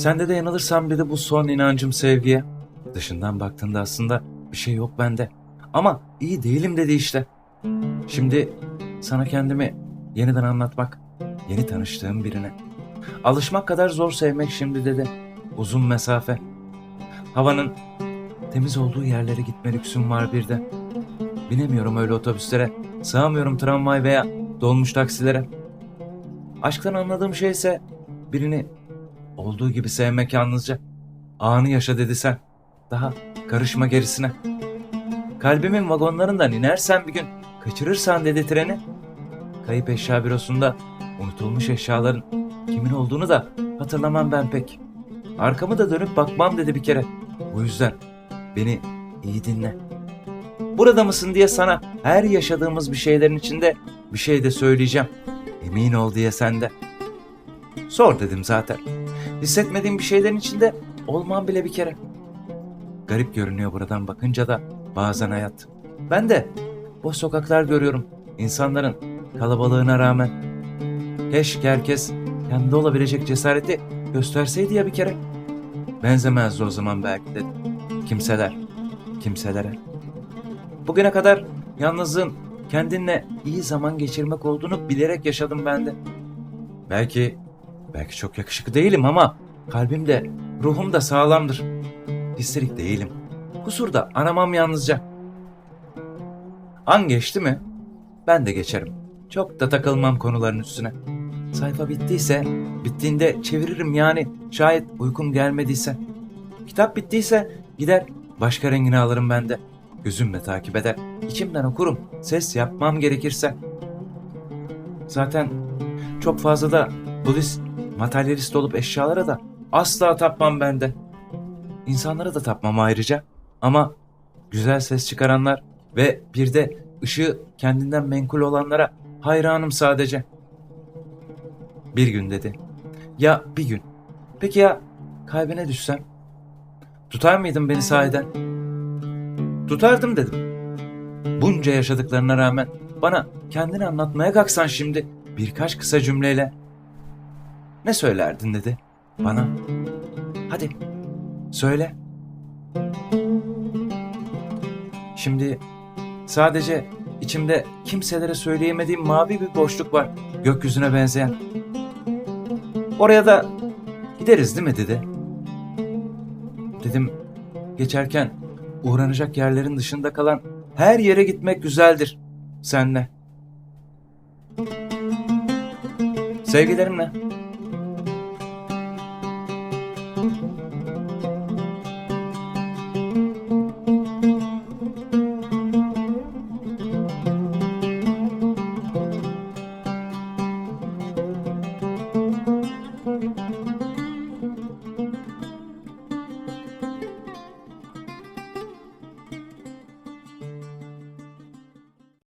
Sende de yanılırsam bir de bu son inancım sevgiye. Dışından baktığında aslında bir şey yok bende. Ama iyi değilim dedi işte. Şimdi sana kendimi yeniden anlatmak, yeni tanıştığım birine. Alışmak kadar zor sevmek şimdi dedi. Uzun mesafe. Havanın temiz olduğu yerlere gitme lüksüm var bir de. Binemiyorum öyle otobüslere, sığamıyorum tramvay veya dolmuş taksilere. Aşktan anladığım şey ise birini olduğu gibi sevmek yalnızca. Anı yaşa dedi sen. Daha karışma gerisine. Kalbimin vagonlarından inersen bir gün kaçırırsan dedi treni. Kayıp eşya bürosunda unutulmuş eşyaların kimin olduğunu da hatırlamam ben pek. Arkamı da dönüp bakmam dedi bir kere. Bu yüzden beni iyi dinle. Burada mısın diye sana her yaşadığımız bir şeylerin içinde bir şey de söyleyeceğim. Emin ol diye sende. Sor dedim zaten. Hissetmediğim bir şeylerin içinde olmam bile bir kere. Garip görünüyor buradan bakınca da bazen hayat. Ben de boş sokaklar görüyorum insanların kalabalığına rağmen. Keşke herkes yanında olabilecek cesareti gösterseydi ya bir kere. Benzemezdi o zaman belki de kimseler, kimselere. Bugüne kadar yalnızlığın kendinle iyi zaman geçirmek olduğunu bilerek yaşadım ben de. Belki, belki çok yakışıklı değilim ama kalbimde, ruhum da sağlamdır. Histerik değilim. Kusur da aramam yalnızca. An geçti mi? Ben de geçerim. Çok da takılmam konuların üstüne. Sayfa bittiyse, bittiğinde çeviririm yani şayet uykum gelmediyse. Kitap bittiyse gider başka rengini alırım ben de. Gözümle takip eder, içimden okurum, ses yapmam gerekirse. Zaten çok fazla da Budist, materyalist olup eşyalara da asla tapmam ben de. İnsanlara da tapmam ayrıca. Ama güzel ses çıkaranlar ve bir de ışığı kendinden menkul olanlara hayranım sadece. Bir gün dedi. Ya bir gün. Peki ya kalbine düşsem? Tutar mıydın beni sahiden? Tutardım dedim. Bunca yaşadıklarına rağmen bana kendini anlatmaya kalksan şimdi birkaç kısa cümleyle. Ne söylerdin dedi bana. Hadi söyle. Şimdi sadece içimde kimselere söyleyemediğim mavi bir boşluk var gökyüzüne benzeyen. Oraya da gideriz değil mi dedi. Dedim geçerken uğranacak yerlerin dışında kalan her yere gitmek güzeldir senle. Sevgilerimle.